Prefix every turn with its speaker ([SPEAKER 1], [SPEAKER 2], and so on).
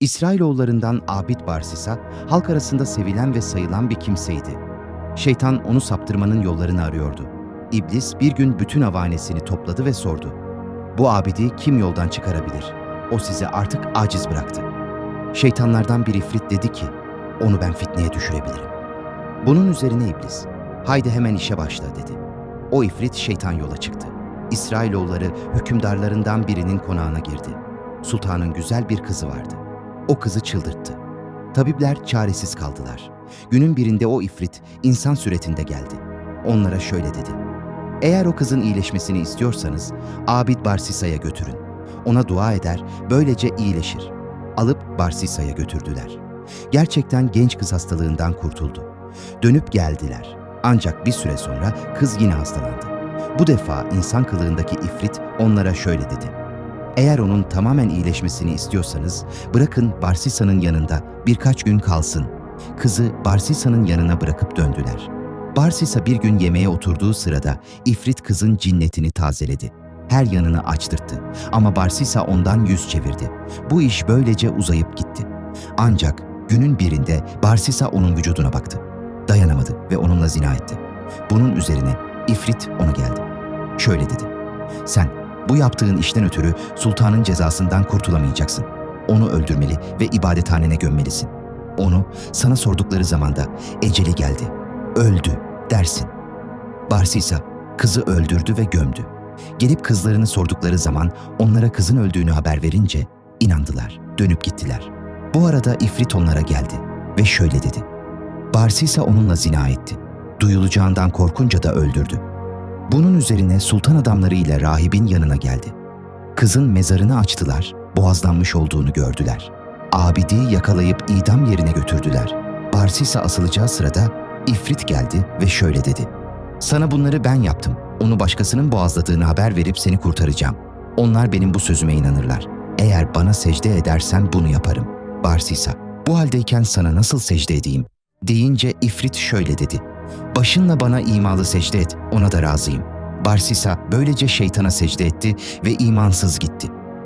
[SPEAKER 1] İsrailoğullarından Abid Barsisa, halk arasında sevilen ve sayılan bir kimseydi. Şeytan onu saptırmanın yollarını arıyordu. İblis bir gün bütün avanesini topladı ve sordu. Bu abidi kim yoldan çıkarabilir? O size artık aciz bıraktı. Şeytanlardan bir ifrit dedi ki, onu ben fitneye düşürebilirim. Bunun üzerine iblis, haydi hemen işe başla dedi. O ifrit şeytan yola çıktı. İsrailoğulları hükümdarlarından birinin konağına girdi. Sultanın güzel bir kızı vardı. O kızı çıldırttı. Tabipler çaresiz kaldılar. Günün birinde o ifrit insan suretinde geldi. Onlara şöyle dedi. Eğer o kızın iyileşmesini istiyorsanız Abid Barsisa'ya götürün. Ona dua eder, böylece iyileşir. Alıp Barsisa'ya götürdüler. Gerçekten genç kız hastalığından kurtuldu. Dönüp geldiler. Ancak bir süre sonra kız yine hastalandı. Bu defa insan kılığındaki ifrit onlara şöyle dedi. Eğer onun tamamen iyileşmesini istiyorsanız bırakın Barsisa'nın yanında birkaç gün kalsın. Kızı Barsisa'nın yanına bırakıp döndüler. Barsisa bir gün yemeğe oturduğu sırada ifrit kızın cinnetini tazeledi. Her yanını açtırttı ama Barsisa ondan yüz çevirdi. Bu iş böylece uzayıp gitti. Ancak günün birinde Barsisa onun vücuduna baktı. Dayanamadı ve onunla zina etti. Bunun üzerine ifrit ona geldi. Şöyle dedi. Sen bu yaptığın işten ötürü sultanın cezasından kurtulamayacaksın. Onu öldürmeli ve ibadethanene gömmelisin. Onu sana sordukları zamanda eceli geldi, öldü dersin. Barsisa kızı öldürdü ve gömdü. Gelip kızlarını sordukları zaman onlara kızın öldüğünü haber verince inandılar, dönüp gittiler. Bu arada ifrit onlara geldi ve şöyle dedi. Barsisa onunla zina etti. Duyulacağından korkunca da öldürdü. Bunun üzerine sultan adamları ile rahibin yanına geldi. Kızın mezarını açtılar, boğazlanmış olduğunu gördüler. Abidi yakalayıp idam yerine götürdüler. Barsisa asılacağı sırada ifrit geldi ve şöyle dedi. Sana bunları ben yaptım. Onu başkasının boğazladığını haber verip seni kurtaracağım. Onlar benim bu sözüme inanırlar. Eğer bana secde edersen bunu yaparım. Barsisa, bu haldeyken sana nasıl secde edeyim? Deyince ifrit şöyle dedi. Başınla bana imalı secde et, ona da razıyım. Barsisa böylece şeytana secde etti ve imansız gitti.